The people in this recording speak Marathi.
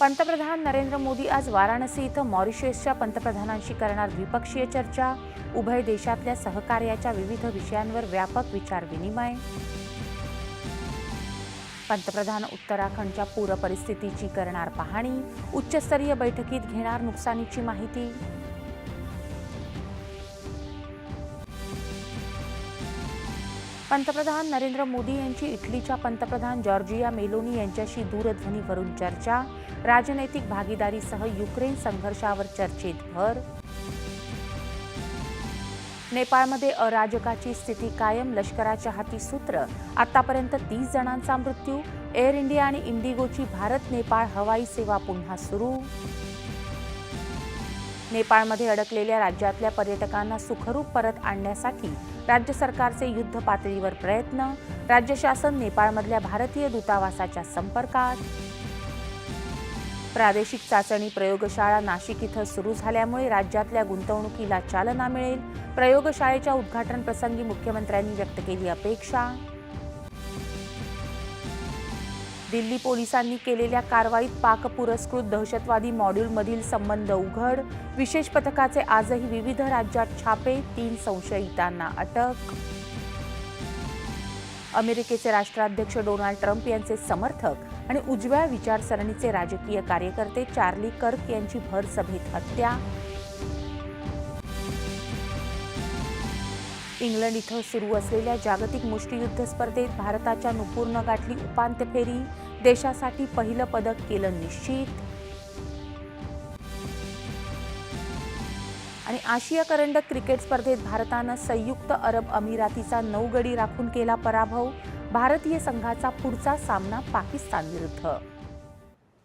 पंतप्रधान नरेंद्र मोदी आज वाराणसी इथं मॉरिशसच्या पंतप्रधानांशी करणार द्विपक्षीय चर्चा. उभय देशातल्या सहकार्याच्या विविध विषयांवर व्यापक विचारविनिमय पंतप्रधान उत्तराखंडच्या पूरपरिस्थितीची करणार पाहणी. उच्चस्तरीय बैठकीत घेणार नुकसानीची माहिती. पंतप्रधान नरेंद्र मोदी यांची इटलीच्या पंतप्रधान जॉर्जिया मेलोनी यांच्याशी दूरध्वनीवरून चर्चा. राजनैतिक भागीदारीसह युक्रेन संघर्षावर चर्चेत भर. नेपाळमध्ये अराजकाची स्थिती कायम लष्कराच्या हाती सूत्र. आतापर्यंत तीस जणांचा मृत्यू. एअर इंडिया आणि इंडिगोची भारत नेपाळ हवाई सेवा पुन्हा सुरू. नेपाळमध्ये अडकलेल्या राज्यातल्या पर्यटकांना सुखरूप परत आणण्यासाठी राज्य सरकारचे युद्ध पातळीवर प्रयत्न. राज्य शासन नेपाळमधल्या भारतीय दूतावासाच्या संपर्कात. प्रादेशिक चाचणी प्रयोगशाळा नाशिक इथं सुरू झाल्यामुळे राज्यातल्या गुंतवणुकीला चालना मिळेल. प्रयोगशाळेच्या उद्घाटन प्रसंगी मुख्यमंत्र्यांनी व्यक्त केली अपेक्षा. दिल्ली पोलिसांनी केलेल्या कारवाईत पाक पुरस्कृत दहशतवादी मॉड्यूलमधील संबंध उघड. विशेष पथकाचे आजही विविध राज्यात छापे तीन संशयितांना अटक. अमेरिकेचे राष्ट्राध्यक्ष डोनाल्ड ट्रम्प यांचे समर्थक आणि उजव्या विचारसरणीचे राजकीय कार्यकर्ते चार्ली कर्क यांची भर सभेत हत्या. इंग्लंड इथं सुरू असलेल्या जागतिक मुष्टियुद्ध स्पर्धेत भारताच्या नुपूरनं गाठली उपांत्य फेरी देशासाठी पहिलं पदक केलं निश्चित. आणि आशिया करंडक क्रिकेट स्पर्धेत भारतानं संयुक्त अरब अमिरातीचा नऊ गडी राखून केला पराभव. भारतीय संघाचा पुढचा सामना पाकिस्तान विरुद्ध.